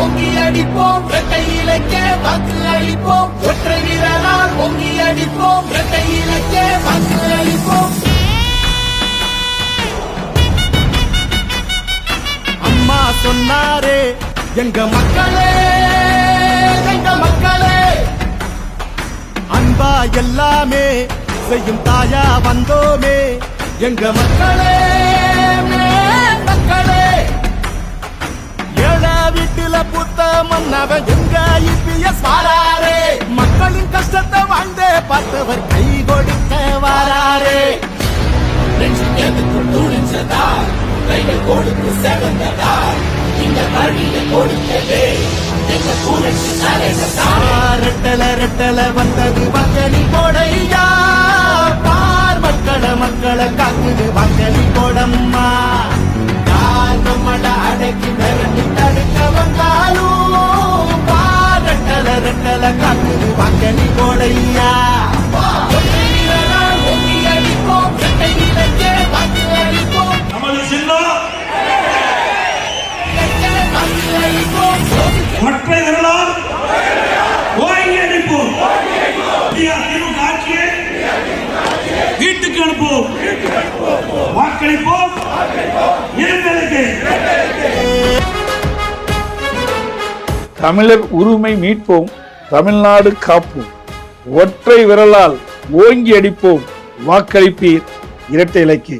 பொங்கி அடிப்போம் இரட்டை இலக்க வாக்கு அளிப்போம். ஒற்றை வீரரால் பொங்கி அடிப்போம் இரட்டை இலக்க வாக்கு அளிப்போம். அம்மா சொன்னாரே எங்க மக்களே எங்க மக்களே. அன்பா எல்லாமே செய்யும் தாயா வந்தோமே. எங்க மக்களே மன்னவன் எங்க இபிஎஸ் வாராரே? மக்களின் கஷ்டத்தை வாழ்ந்தே பார்த்தவர் கை கொடுக்க வாராரே. துணிஞ்சதா? கைகள் கொடுத்து செவந்ததா? இந்த வழியை கொடுத்ததே. ரெட்டல ரெட்டல வந்தது வாக்கலி போடையா பார் மக்கள மக்களை காக்குது வாக்கலி போடம்மா வீட்டுக்கு வாக்களிப்போம். இருந்ததுக்கு தமிழர் உரிமை மீட்போம் தமிழ்நாடு காப்போம். ஒற்றை விரலால் ஓங்கி அடிப்போம். வாக்களிப்பீர் இரட்டை இலக்கிய